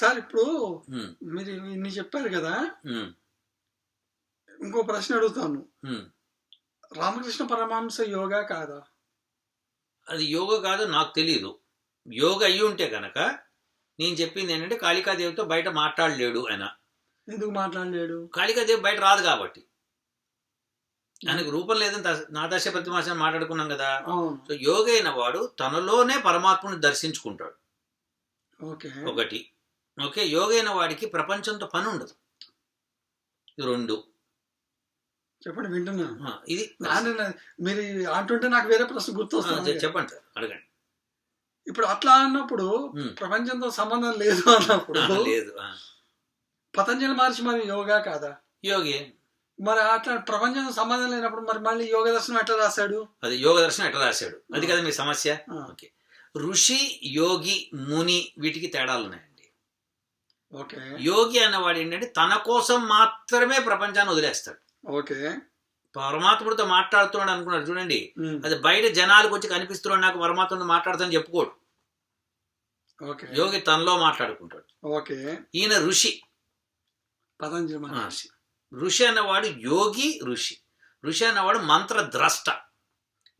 Sir ఇప్పుడు మీరు ఇన్ని చెప్పారు కదా ఇంకో ప్రశ్న అడుగుతాను. రామకృష్ణ పరమహంస యోగా కాదా? అది యోగ కాదు నాకు తెలియదు యోగ అయ్యి ఉంటే కనుక నేను చెప్పింది ఏంటంటే కాళికాదేవితో బయట మాట్లాడలేడు ఆయన. ఎందుకు మాట్లాడలేడు? కాళికాదేవి బయట రాదు కాబట్టి. ఆయనకు రూపం లేదని దశ- నా దశ ప్రతిమాసం మాట్లాడుకున్నాం కదా. సో యోగ అయిన వాడు తనలోనే పరమాత్మను దర్శించుకుంటాడు. ఓకే. ఒకటి. ఓకే యోగ అయిన వాడికి ప్రపంచంతో పని ఉండదు రెండు. చెప్పండి వింటున్నా. ఆ, ఇది మీరు అంటుంటే నాకు వేరే ప్రశ్న గుర్తొస్తుంది. చెప్పండి సార్ అడగండి. ఇప్పుడు అట్లా అన్నప్పుడు. ప్రపంచంతో సంబంధం లేదు అన్నప్పుడు లేదు. పతంజలి మహర్షి మరి యోగా కాదా? యోగి. మరి అట్లా ప్రపంచంతో సంబంధం లేనప్పుడు మరి మళ్ళీ యోగ దర్శనం ఎట్లా రాశాడు? అది యోగ దర్శనం ఎట్లా రాశాడు? అది కదా మీ సమస్య? ఓకే. ఋషి యోగి ముని వీటికి తేడాలు ఉన్నాయండి ఓకే యోగి అన్నవాడు ఏంటంటే తన కోసం మాత్రమే ప్రపంచాన్ని వదిలేస్తాడు. ఓకే. పరమాత్ముడితో మాట్లాడుతున్నాడు అనుకున్నాడు. చూడండి. అది బయట జనాలకు వచ్చి కనిపిస్తున్నాడు. నాకు పరమాత్మతో మాట్లాడతాను చెప్పుకోడు. యోగి తనలో మాట్లాడుకుంటాడు. ఓకే. ఈయన ఋషి. పతంజలి మహర్షి ఋషి. అన్నవాడు యోగి ఋషి. ఋషి అన్నవాడు మంత్రద్రష్ట.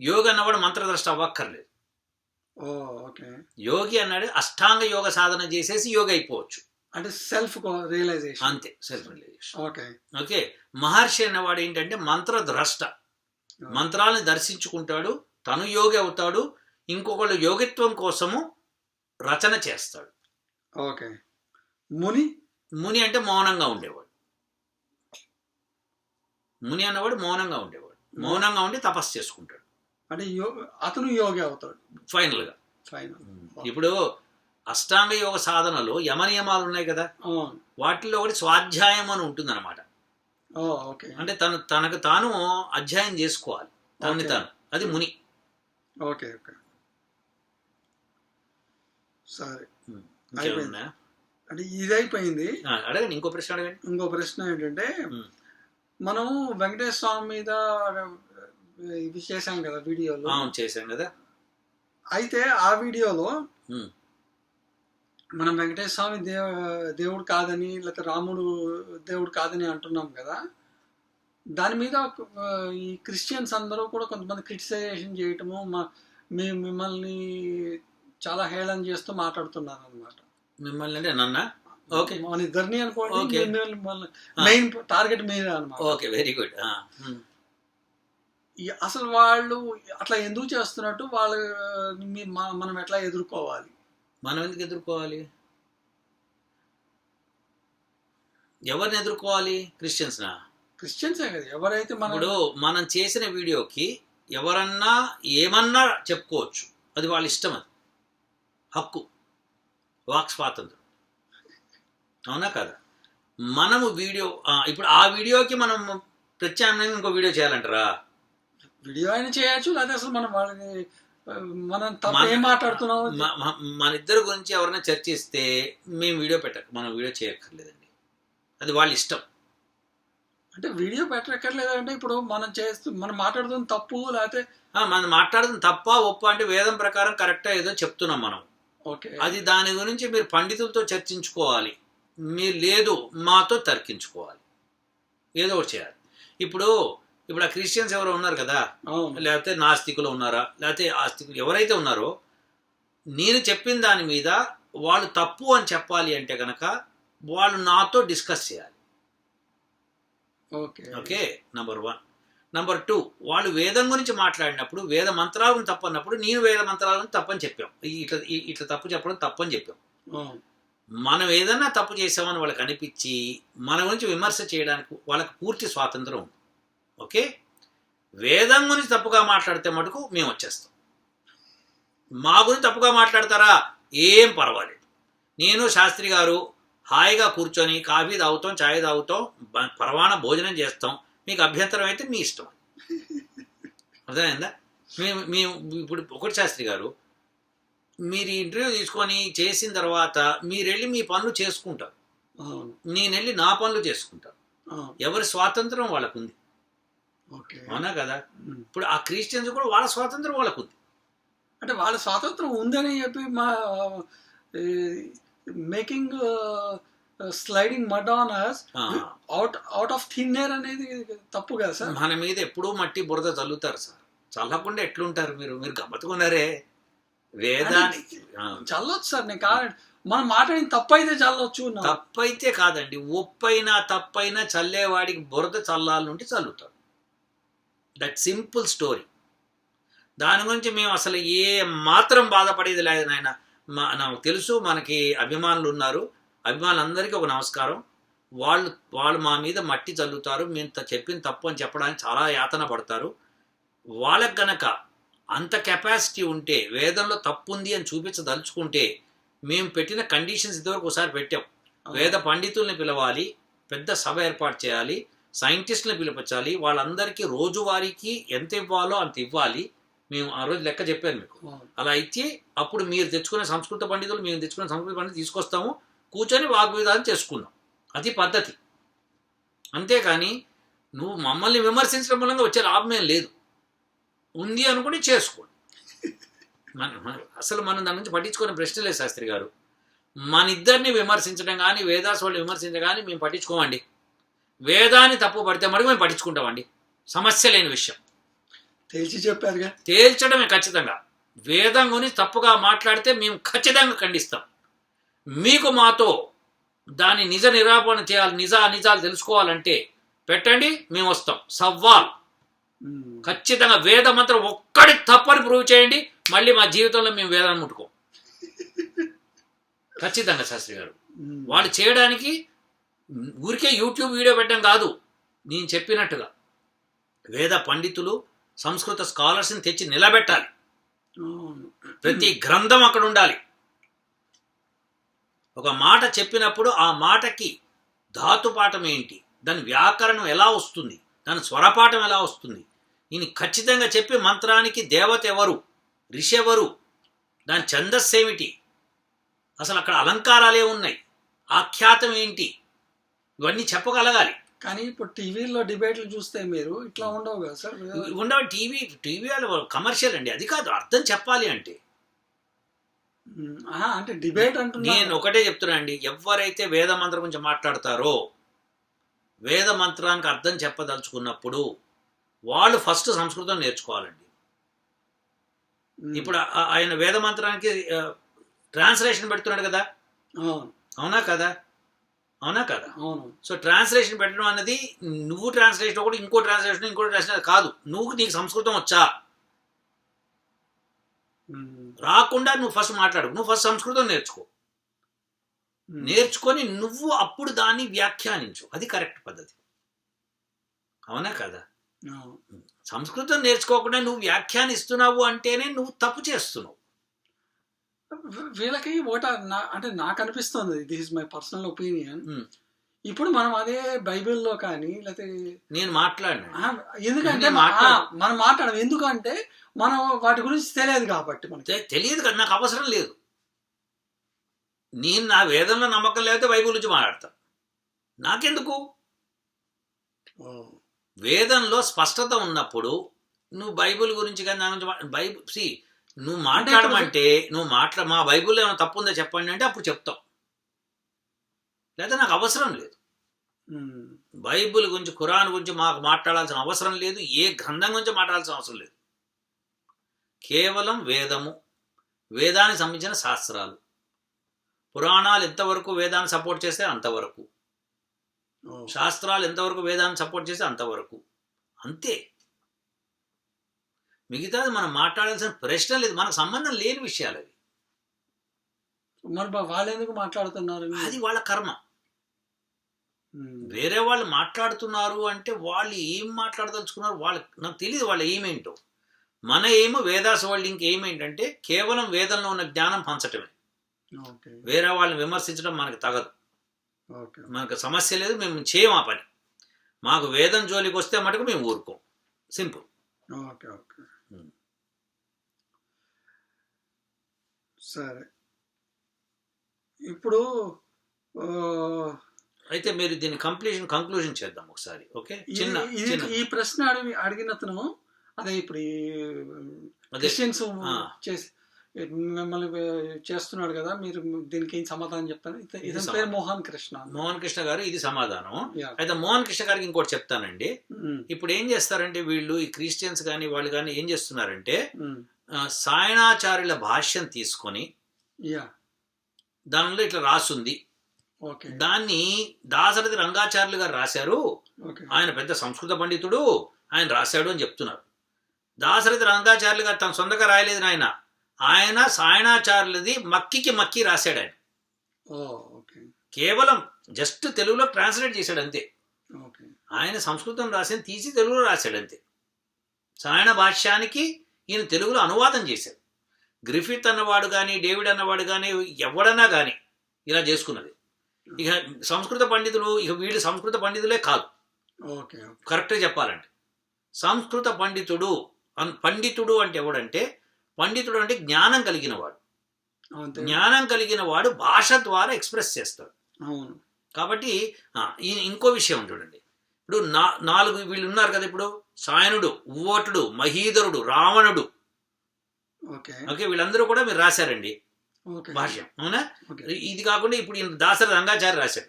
యోగి అన్నవాడు మంత్రద్రష్ట అవ్వక్కర్లేదు. ఓకే. యోగి అన్నాడు అష్టాంగ యోగ సాధన చేసేసి యోగి అయిపోవచ్చు. అంటే సెల్ఫ్ రియలైజేషన్ అంతే సెల్ఫ్ రిలేషన్ ఓకే ఓకే. మహర్షి అన్నవాడు ఏంటంటే మంత్రద్రష్ట. మంత్రాలను దర్శించుకుంటాడు తను యోగి అవుతాడు ఇంకొకళ్ళు యోగిత్వం కోసము రచన చేస్తాడు. ఓకే ముని? ముని అంటే మౌనంగా ఉండేవాడు. ముని అన్నవాడు మౌనంగా ఉండేవాడు. మౌనంగా ఉండి తపస్సు చేసుకుంటాడు. అంటే అతను యోగి అవుతాడు. ఫైనల్గా ఫైనల్ ఇప్పుడు అష్టాంగ యోగ సాధనలో యమ నియమాలు ఉన్నాయి కదా? వాటిల్లో ఒకటి స్వాధ్యాయం అని ఉంటుందన్నమాట. అంటే తను తనకు తాను అధ్యాయం చేసుకోవాలి. తనని. తాను. అది ముని. Okay okay. సరే? అంటే ఇది అయిపోయింది అడగండి ఇంకో ప్రశ్న అడగండి. ఇంకో ప్రశ్న ఏంటంటే. మనం వెంకటేశ్వర స్వామి మీద ఇది చేశాం కదా వీడియోలో. చేశాం కదా. అయితే ఆ వీడియోలో. మనం వెంకటేశ్వర స్వామి దేవ దేవుడు కాదని లేకపోతే రాముడు దేవుడు కాదని అంటున్నాం కదా. దాని మీద ఈ క్రిస్టియన్స్ అందరూ కూడా కొంతమంది క్రిటిసైజేషన్ చేయటము మా మీ మిమ్మల్ని చాలా హేళన చేస్తూ మాట్లాడుతున్నారు అనమాట మిమ్మల్ని అంటే నన్న? ఓకే. మన ఇద్దరిని అనుకోండి. మెయిన్ టార్గెట్ మీరే అనమాట ఓకే వెరీ గుడ్. అసలు వాళ్ళు అట్లా ఎందుకు చేస్తున్నట్టు వాళ్ళు మనం ఎట్లా ఎదుర్కోవాలి? మనం ఎందుకు ఎదుర్కోవాలి? ఎవరిని ఎదుర్కోవాలి? క్రిస్టియన్స్నా? క్రిస్టియన్సే కదా ఎవరైతే మన ఇప్పుడు మనం చేసిన వీడియోకి ఎవరన్నా ఏమన్నా చెప్పుకోవచ్చు. అది వాళ్ళ ఇష్టం అది. హక్కు. వాక్ స్వాతంత్రం. అవునా కదా? మనము వీడియో ఇప్పుడు ఆ వీడియోకి మనం ప్రత్యామ్నాయంగా ఇంకో వీడియో చేయాలంటారా? వీడియో అయినా చేయొచ్చు లేకపోతే అసలు మనం వాళ్ళని మనం తప్ప ఏం మాట్లాడుతున్నాం మ- మ- మన ఇద్దరి గురించి ఎవరైనా చర్చిస్తే మేము వీడియో పెట్టక మనం వీడియో చేయక్కర్లేదండి. అది వాళ్ళ ఇష్టం. అంటే వీడియో పెట్టక్కర్లేదు అంటే ఇప్పుడు మనం చేస్తూ మనం మాట్లాడుతున్న తప్పు లేకపోతే మనం మాట్లాడుతుంది తప్ప ఒప్ప అంటే వేదం ప్రకారం కరెక్టా ఏదో చెప్తున్నాం మనం. ఓకే. అది దాని గురించి మీరు పండితులతో చర్చించుకోవాలి. మీరు లేదు మాతో తర్కించుకోవాలి. ఏదో ఒకటి చేయాలి. ఇప్పుడు ఇప్పుడు ఆ క్రిస్టియన్స్ ఎవరో ఉన్నారు కదా లేకపోతే నాస్తికులు ఉన్నారా లేకపోతే ఆస్తికులు ఎవరైతే ఉన్నారో నేను చెప్పిన దాని మీద వాళ్ళు తప్పు అని చెప్పాలి అంటే కనుక వాళ్ళు నాతో డిస్కస్ చేయాలి. Okay. Okay? Number one number two వాళ్ళు వేదం గురించి మాట్లాడినప్పుడు వేద మంత్రాలను తప్పన్నప్పుడు నేను వేద మంత్రాలను తప్పని చెప్పాం. ఇట్లా ఇట్లా తప్పు చెప్పడం తప్పని చెప్పాం. మనం ఏదన్నా తప్పు చేసామని వాళ్ళకి అనిపించి మన గురించి విమర్శ చేయడానికి వాళ్ళకి పూర్తి స్వాతంత్రం ఉంది. ఓకే? వేదం గురించి తప్పుగా మాట్లాడితే మటుకు మేము వచ్చేస్తాం. మా గురించి తప్పుగా మాట్లాడతారా? ఏం పర్వాలేదు. నేను శాస్త్రి గారు హాయిగా కూర్చొని కాఫీ తాగుతాం చాయ్ తాగుతాం పరవాణ భోజనం చేస్తాం. మీకు అభ్యంతరం అయితే మీ ఇష్టం. అర్థమైందా? మేము మేము ఇప్పుడు ఒకటి శాస్త్రి గారు మీరు ఇంటర్వ్యూ తీసుకొని చేసిన తర్వాత మీరు వెళ్ళి మీ పనులు చేసుకుంటారు. నేను వెళ్ళి నా పనులు చేసుకుంటాను. ఎవరి స్వాతంత్రం వాళ్ళకు ఉంది అవునా కదా. ఇప్పుడు ఆ క్రిస్టియన్స్ కూడా వాళ్ళ స్వాతంత్రం వాళ్ళకు ఉంది అంటే వాళ్ళ స్వాతంత్రం ఉందని చెప్పి మా making sliding mud on us uh. Out out of thin air అనేది తప్పు కదా సార్? మన మీద ఎప్పుడూ మట్టి బురద చల్లుతారు సార్. చల్లకుండా ఎట్లుంటారు మీరు? మీరు గమ్మత్తుకున్నారే వేదానికి చల్లొచ్చు సార్ నేను కాదు. మనం మాట్లాడిన తప్పు అయితే చల్లొచ్చు తప్పైతే కాదండి. ఒప్పైనా తప్పైనా చల్లేవాడికి బురద చల్లాల నుండి చల్లుతాడు దట్ సింపుల్ స్టోరీ దాని గురించి మేము అసలు ఏ మాత్రం బాధపడేది లేదు నాయన. మా నాకు తెలుసు మనకి అభిమానులు ఉన్నారు. అభిమానులందరికీ ఒక నమస్కారం. వాళ్ళు వాళ్ళు మా మీద మట్టి చల్లుతారు. మేము చెప్పిన తప్పు అని చెప్పడానికి చాలా యాతన పడతారు. వాళ్ళకి గనక అంత కెపాసిటీ ఉంటే వేదంలో తప్పు ఉంది అని చూపించదలుచుకుంటే మేము పెట్టిన కండిషన్స్ ఇదివరకు ఒకసారి పెట్టాం. వేద పండితుల్ని పిలవాలి పెద్ద సభ ఏర్పాటు చేయాలి సైంటిస్టులను పిలిపించాలి. వాళ్ళందరికీ రోజువారీకి ఎంత ఇవ్వాలో అంత ఇవ్వాలి. మేము ఆ రోజు లెక్క చెప్పాను మీకు. అలా ఇచ్చి అప్పుడు మీరు తెచ్చుకునే సంస్కృత పండితులు మేము తెచ్చుకునే సంస్కృత పండితులు తీసుకొస్తాము. కూర్చొని వాగ్విధానం చేసుకుందాం అది పద్ధతి. అంతేకాని నువ్వు మమ్మల్ని విమర్శించడం మూలంగా వచ్చే లాభమేం లేదు. ఉంది అనుకుని చేసుకోండి. మన మన- అసలు మనం దాని నుంచి పట్టించుకునే ప్రశ్న లేదు శాస్త్రి గారు. మన ఇద్దరిని విమర్శించడం కానీ వేదాస్ వాళ్ళు విమర్శించడం కానీ మేము పట్టించుకోమండి. వేదాన్ని తప్పు పడితే మటుకు మేము పట్టించుకుంటామండి. సమస్య లేని విషయం. తెలిసి చెప్పారుగా? తేల్చడమే ఖచ్చితంగా. వేదం గురించి తప్పుగా మాట్లాడితే మేము ఖచ్చితంగా ఖండిస్తాం. మీకు మాతో దాని నిజ నిరాపణ చేయాలి నిజ నిజాలు తెలుసుకోవాలంటే పెట్టండి మేము వస్తాం. సవ్వాల్. ఖచ్చితంగా వేద మంత్రం ఒక్కడి తప్పని ప్రూవ్ చేయండి మళ్ళీ మా జీవితంలో మేము వేదాన్ని ముట్టుకోం. ఖచ్చితంగా శాస్త్రి గారు. వాళ్ళు చేయడానికి ఊరికే యూట్యూబ్ వీడియో పెట్టడం కాదు. నేను చెప్పినట్టుగా. వేద పండితులు సంస్కృత స్కాలర్స్ని తెచ్చి నిలబెట్టాలి. ప్రతి గ్రంథం అక్కడ ఉండాలి. ఒక మాట చెప్పినప్పుడు ఆ మాటకి ధాతుపాఠం ఏంటి? దాని వ్యాకరణం ఎలా వస్తుంది? దాని స్వరపాఠం ఎలా వస్తుంది? ఈయన ఖచ్చితంగా చెప్పి మంత్రానికి దేవత ఎవరు? ఋషి ఎవరు? దాని ఛందస్సు ఏమిటి? అసలు అక్కడ అలంకారాలు ఏమున్నాయి? ఆఖ్యాతం ఏంటి? ఇవన్నీ చెప్పగలగాలి. కానీ ఇప్పుడు టీవీలో డిబేట్లు చూస్తే మీరు ఇట్లా ఉండవు కదా సార్? ఉండవు. టీవీ టీవీ కమర్షియల్ అండి. అది కాదు అర్థం చెప్పాలి అంటే. ఆహా, అంటే డిబేట్ అంటున్నా నేను ఒకటే చెప్తున్నా అండి. ఎవరైతే వేద మంత్రం గురించి మాట్లాడతారో వేద మంత్రానికి అర్థం చెప్పదలుచుకున్నప్పుడు వాళ్ళు ఫస్ట్ సంస్కృతం నేర్చుకోవాలండి. ఉమ్. ఇప్పుడు ఆయన వేద మంత్రానికి ట్రాన్స్లేషన్ పెడుతున్నాడు కదా? అవునా కదా? అవునా కదా? అవును. సో ట్రాన్స్లేషన్ పెట్టడం అన్నది నువ్వు ట్రాన్స్లేషన్ ఒకటి ఇంకో ట్రాన్స్లేషన్ ఇంకో ట్రాన్స్లేషన్ కాదు. నువ్వు నీకు సంస్కృతం వచ్చా. రాకుండా నువ్వు ఫస్ట్ మాట్లాడు. నువ్వు ఫస్ట్ సంస్కృతం నేర్చుకో. నేర్చుకొని నువ్వు అప్పుడు దాన్ని వ్యాఖ్యానించు. అది కరెక్ట్ పద్ధతి. అవునా కదా. సంస్కృతం నేర్చుకోకుండా నువ్వు వ్యాఖ్యానిస్తున్నావు అంటేనే నువ్వు తప్పు చేస్తున్నావు. వీళ్ళకి ఓట నా- అంటే నాకు అనిపిస్తుంది this is my personal opinion. ఇప్పుడు మనం అదే బైబిల్లో కానీ లేకపోతే నేను మాట్లాడినా. ఎందుకంటే మనం మాట్లాడడం ఎందుకంటే మనం వాటి గురించి తెలియదు కాబట్టి మనకి. తెలియదు కదా నాకు అవసరం లేదు. నేను నా వేదంలో నమ్మకం లేకపోతే బైబిల్ నుంచి మాట్లాడతా. నాకెందుకు? వేదంలో స్పష్టత ఉన్నప్పుడు నువ్వు బైబిల్ గురించి కానీ దాని గురించి బైబిల్ సి నువ్వు మాట్లాడమంటే నువ్వు మాట్లా మా బైబిల్లో ఏమైనా తప్పు ఉందో చెప్పండి అంటే అప్పుడు చెప్తాం. లేదా నాకు అవసరం లేదు. బైబిల్ గురించి ఖురాన్ గురించి మాకు మాట్లాడాల్సిన అవసరం లేదు. ఏ గ్రంథం గురించి మాట్లాడాల్సిన అవసరం లేదు. కేవలం వేదము వేదానికి సంబంధించిన శాస్త్రాలు. పురాణాలు ఎంతవరకు వేదాన్ని సపోర్ట్ చేస్తే అంతవరకు. శాస్త్రాలు ఎంతవరకు వేదాన్ని సపోర్ట్ చేస్తే అంతవరకు. అంతే. మిగతాది మనం మాట్లాడాల్సిన ప్రశ్న లేదు. మనకు సంబంధం లేని విషయాలు అవి. మరి వాళ్ళు ఎందుకు మాట్లాడుతున్నారు? అది వాళ్ళ కర్మ. వేరే వాళ్ళు మాట్లాడుతున్నారు అంటే వాళ్ళు ఏం మాట్లాడదలుచుకున్నారు? వాళ్ళకి నాకు తెలియదు వాళ్ళ ఏమేంటో మన ఏమో వేదాస వాళ్ళు ఇంకేమేంటంటే కేవలం వేదంలో ఉన్న జ్ఞానం పంచటమే. వేరే వాళ్ళని విమర్శించడం మనకు తగదు. మనకు సమస్య లేదు మేము చేయం ఆ పని. మాకు వేదం జోలికి వస్తే మటుకు మేము ఊరుకోం. సింపుల్. Okay okay. సరే. ఇప్పుడు అయితే మీరు దీన్ని కంప్లీషన్ కంక్లూజన్ చేద్దాం ఒకసారి ఓకే? చిన్న ఈ ప్రశ్న అడిగి అడిగినతను అదే ఇప్పుడు క్రిస్టియన్స్. చేసి మిమ్మల్ని చేస్తున్నాడు కదా మీరు దీనికి ఏం సమాధానం చెప్తాను ఇది ఇతని. పేరు మోహన్ కృష్ణ. మోహన్ కృష్ణ గారు ఇది సమాధానం. అయితే మోహన్ కృష్ణ గారికి ఇంకోటి చెప్తానండి. ఇప్పుడు ఏం చేస్తారంటే వీళ్ళు ఈ క్రిస్టియన్స్ కానీ వాళ్ళు కానీ ఏం చేస్తున్నారంటే సాయణాచార్యుల భాష్యం తీసుకొని దానిలో ఇట్లా రాసుంది. ఓకే దాన్ని దాశరథి రంగాచార్యులు గారు రాశారు. ఆయన పెద్ద సంస్కృత పండితుడు. ఆయన రాశాడు అని చెప్తున్నారు. దాశరథి రంగాచార్యులు గారు తన సొంతగా రాయలేదు నాయన. ఆయన సాయణాచార్యులది మక్కికి మక్కి రాశాడు ఆయన. ఓకే కేవలం జస్ట్ తెలుగులో ట్రాన్స్లేట్ చేశాడు అంతే. ఆయన సంస్కృతం రాసింది తీసి తెలుగులో రాశాడు అంతే. సాయణ భాష్యానికి ఈయన తెలుగులో అనువాదం చేశాడు. గ్రిఫిత్ అన్నవాడు కానీ డేవిడ్ అన్నవాడు కానీ ఎవడన్నా కానీ ఇలా చేసుకున్నది. ఇక సంస్కృత పండితులు ఇక వీళ్ళు సంస్కృత పండితులే కాదు. ఓకే కరెక్ట్గా చెప్పాలంటే సంస్కృత పండితుడు అన్- పండితుడు అంటే ఎవడంటే పండితుడు అంటే జ్ఞానం కలిగిన వాడు జ్ఞానం కలిగిన వాడు భాష ద్వారా ఎక్స్ప్రెస్ చేస్తాడు. అవును. కాబట్టి ఇంకో విషయం చూడండి. ఇప్పుడు నా నాలుగు వీళ్ళు ఉన్నారు కదా ఇప్పుడు. సాయనుడు ఉవ్వటుడు మహీధరుడు రావణుడు. ఓకే. ఓకే వీళ్ళందరూ కూడా మీరు రాశారండి. భాష్యం. అవునా? ఇది కాకుండా ఇప్పుడు ఈయన దాసరి రంగాచారి రాశాడు.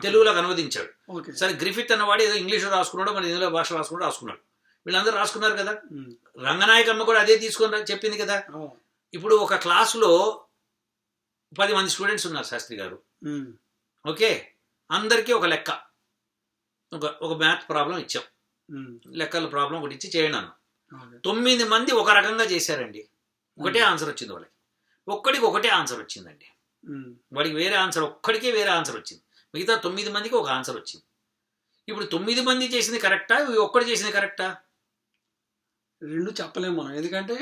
తెలుగులోకి అనువదించాడు. సరే గ్రిఫిత్ అన్నవాడు ఏదో ఇంగ్లీష్ రాసుకున్నాడు మన ఇందులో భాష రాసుకున్నాడు రాసుకున్నాడు. వీళ్ళందరూ రాసుకున్నారు కదా. రంగనాయకమ్మ కూడా అదే తీసుకొని చెప్పింది కదా. ఇప్పుడు ఒక క్లాసులో పది మంది స్టూడెంట్స్ ఉన్నారు శాస్త్రి గారు. ఓకే? అందరికీ ఒక లెక్క. ఒక ఒక మ్యాథ్ ప్రాబ్లం ఇచ్చాం. లెక్కల ప్రాబ్లం ఒకటి ఇచ్చి చేయండి అన్నాం. తొమ్మిది మంది ఒక రకంగా చేశారండి. ఒకటే ఆన్సర్ వచ్చింది వాళ్ళకి. ఒక్కడికి ఒకటే ఆన్సర్ వచ్చిందండి. వాడికి వేరే ఆన్సర్ ఒక్కడికే వేరే ఆన్సర్ వచ్చింది. మిగతా తొమ్మిది మందికి ఒక ఆన్సర్ వచ్చింది. ఇప్పుడు తొమ్మిది మంది చేసింది కరెక్టా ఒక్కడు చేసింది కరెక్టా రెండు చెప్పలేము మనం. ఎందుకంటే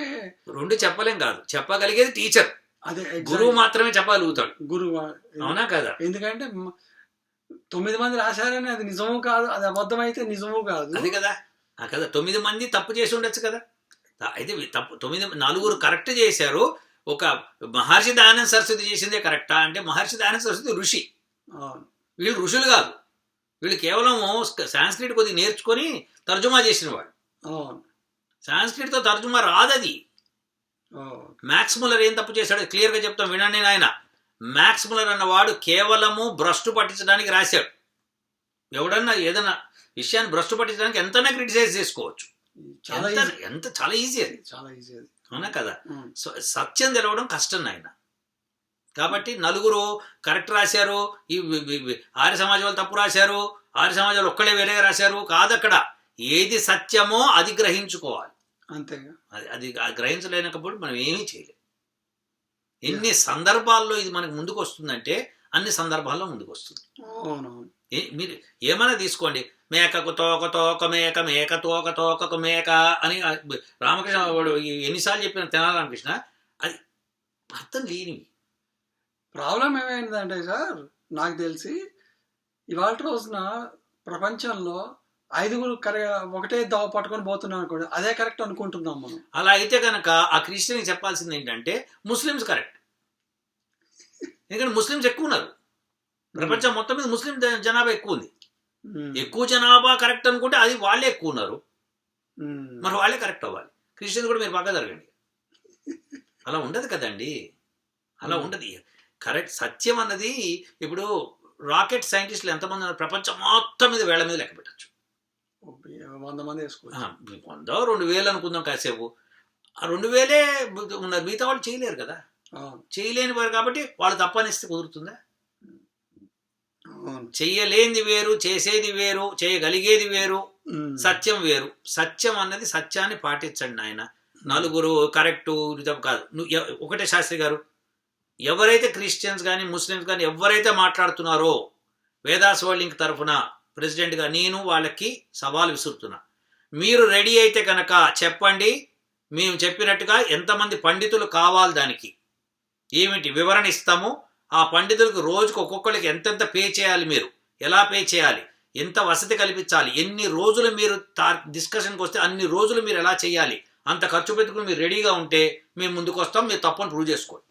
రెండు చెప్పలేం కాదు. చెప్పగలిగేది టీచర్ అదే గురువు మాత్రమే చెప్పగలుగుతాడు. గురువు అవునా కదా? ఎందుకంటే తొమ్మిది మంది రాశారని అది నిజము కాదు అది అబద్ధం అయితే నిజము కాదు. అది కదా. ఆ కదా తొమ్మిది మంది తప్పు చేసి ఉండొచ్చు కదా. అయితే తప్పు తొమ్మిది నలుగురు కరెక్ట్ చేశారు. ఒక మహర్షి దయానంద సరస్వతి చేసిందే కరెక్టా అంటే మహర్షి దయానంద సరస్వతి ఋషి. వీళ్ళు ఋషులు కాదు. వీళ్ళు కేవలం సాంస్క్రిట్ కొద్దిగా నేర్చుకొని తర్జుమా చేసిన వాడు అవును. సాంస్క్రిట్తో తర్జుమా రాదది. మ్యాక్స్ ముల్లర్ ఏం తప్పు చేశాడో క్లియర్గా చెప్తాం వినండి ఆయన మ్యాక్స్ ముల్లర్ అన్నవాడు కేవలము భ్రష్టు పట్టించడానికి రాశాడు. ఎవడన్నా ఏదైనా విషయాన్ని భ్రష్టు పట్టించడానికి ఎంతైనా క్రిటిసైజ్ చేసుకోవచ్చు. చాలా ఎంత ఎంత చాలా ఈజీ అది. చాలా ఈజీ అది. అవునా కదా? సో సత్యం తెలవడం కష్టం ఆయన కాబట్టి నలుగురు కరెక్ట్ రాశారు ఈ ఆర్య సమాజం వాళ్ళు తప్పు రాశారు ఆర్య సమాజం వాళ్ళు ఒక్కడే వేరేగా రాశారు కాదక్కడ. ఏది సత్యమో అది గ్రహించుకోవాలి. అంతేగా. అది అది గ్రహించలేనప్పుడు మనం ఏమీ చేయలేం. ఎన్ని సందర్భాల్లో ఇది మనకు ముందుకు వస్తుందంటే అన్ని సందర్భాల్లో ముందుకు వస్తుంది మీరు ఏమైనా తీసుకోండి. మేకకు తోక తోక మేక మేక తోక తోకకు మేక అని రామకృష్ణ వాడు ఎన్నిసార్లు చెప్పిన తెనాలి రామకృష్ణ అది అర్థం లేనివి. ప్రాబ్లం ఏమైందంటే సార్ నాకు తెలిసి ఇవాళ రోజున ప్రపంచంలో ఐదుగురు ఒకటే దవ పట్టుకొని పోతున్నాం అనుకోండి అదే కరెక్ట్ అనుకుంటున్నాం మనం. అలా అయితే కనుక ఆ క్రిస్టియన్కి చెప్పాల్సింది ఏంటంటే ముస్లిమ్స్ కరెక్ట్. ఎందుకంటే ముస్లిమ్స్ ఎక్కువ ఉన్నారు. ప్రపంచం మొత్తం మీద ముస్లిం జనాభా ఎక్కువ ఉంది. ఎక్కువ జనాభా కరెక్ట్ అనుకుంటే అది వాళ్ళే ఎక్కువ ఉన్నారు. మరి వాళ్ళే కరెక్ట్ అవ్వాలి. క్రిస్టియన్స్ కూడా మీరు పక్క జరగండి. అలా ఉండదు కదండి. అలా. ఉండదు. కరెక్ట్ సత్యం అన్నది ఇప్పుడు రాకెట్ సైంటిస్టులు ఎంతమంది ఉన్నారు? ప్రపంచం మొత్తం మీద వేళ్ళ మీద లెక్క పెట్టచ్చు. వంద మంది వేసుకోవచ్చు. వందో రెండు వేలు అనుకుందాం కాసేపు. ఆ రెండు వేలే ఉన్నారు మిగతా వాళ్ళు చేయలేరు కదా. చేయలేని వారు కాబట్టి వాళ్ళు తప్పనిస్తే కుదురుతుందా? చెయ్యలేనిది వేరు చేసేది వేరు చేయగలిగేది వేరు. సత్యం వేరు. సత్యం అన్నది సత్యాన్ని పాటించండి ఆయన నలుగురు కరెక్టు కాదు. నువ్వు ఒకటే శాస్త్రి గారు. ఎవరైతే క్రిస్టియన్స్ కానీ ముస్లిమ్స్ కానీ ఎవరైతే మాట్లాడుతున్నారో వేదాస్ వరల్డ్ లింక్ తరఫున ప్రెసిడెంట్గా నేను వాళ్ళకి సవాల్ విసురుతున్నా. మీరు రెడీ అయితే కనుక చెప్పండి మేము చెప్పినట్టుగా ఎంతమంది పండితులు కావాలి దానికి. ఏమిటి వివరణ ఇస్తాము? ఆ పండితులకు రోజుకు ఒక్కొక్కరికి ఎంతెంత పే చేయాలి మీరు? ఎలా పే చేయాలి? ఎంత వసతి కల్పించాలి? ఎన్ని రోజులు మీరు తా డిస్కషన్కి వస్తే అన్ని రోజులు మీరు ఎలా చేయాలి? అంత ఖర్చు పెట్టుకుని మీరు రెడీగా ఉంటే మేము ముందుకు వస్తాం మీరు తప్పని ప్రూవ్ చేసుకోండి.